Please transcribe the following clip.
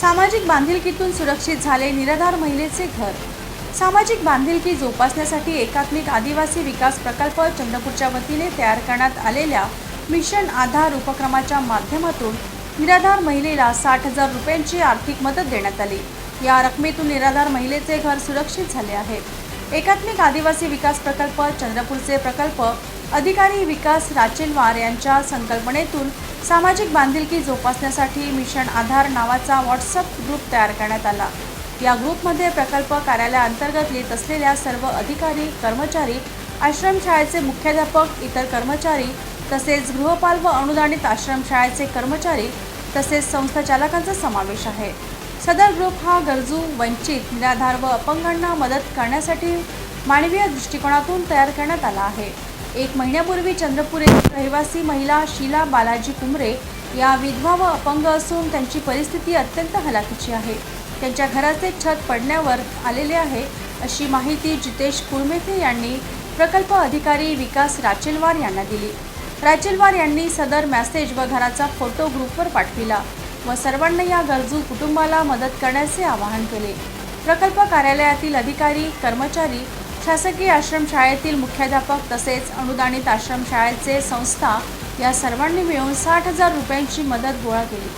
सामाजिक बांधिलकीतून सुरक्षित झाले निराधार महिलेचे घर. सामाजिक बांधिलकी जोपासण्यासाठी एकात्मिक आदिवासी विकास प्रकल्प चंद्रपूरच्या वतीने तयार करण्यात आलेल्या मिशन आधार उपक्रमाच्या माध्यमातून निराधार महिलेला साठ हजार रुपयांची आर्थिक मदत देण्यात आली. या रकमेतून निराधार महिलेचे घर सुरक्षित झाले आहे. एकात्मिक आदिवासी विकास प्रकल्प चंद्रपूरचे प्रकल्प अधिकारी विकास राचेलवार यांच्या संकल्पनेतून सामाजिक बांधिलकी जोपासण्यासाठी मिशन आधार नावाचा व्हॉट्सअप ग्रुप तयार करण्यात आला. या ग्रुपमध्ये प्रकल्प कार्यालयाअंतर्गत येत असलेल्या सर्व अधिकारी कर्मचारी आश्रमशाळेचे मुख्याध्यापक इतर कर्मचारी तसेच गृहपाल व अनुदानित आश्रमशाळेचे कर्मचारी तसेच संस्थाचालकांचा समावेश आहे. सदर ग्रुप हा गरजू वंचित निराधार व अपंगांना मदत करण्यासाठी मानवीय दृष्टिकोनातून तयार करण्यात आला आहे. एक महिन्यापूर्वी चंद्रपूर येथील रहिवासी महिला शीला बालाजी कुमरे या विधवा व अपंग असून त्यांची परिस्थिती अत्यंत हलाखीची आहे. त्यांच्या घराचे छत पडण्यावर आलेले आहे अशी माहिती जितेश कुळमेथे यांनी प्रकल्प अधिकारी विकास राचेलवार यांना दिली. राचेलवार यांनी सदर मॅसेज व घराचा फोटो ग्रुपवर पाठविला व सर्वांना या गरजू कुटुंबाला मदत करण्याचे आवाहन केले. प्रकल्प कार्यालयातील अधिकारी कर्मचारी शासकीय आश्रमशाळेतील मुख्याध्यापक तसेच अनुदानित आश्रमशाळेचे संस्था या सर्वांनी मिळून साठ हजार रुपयांची मदत गोळा केली.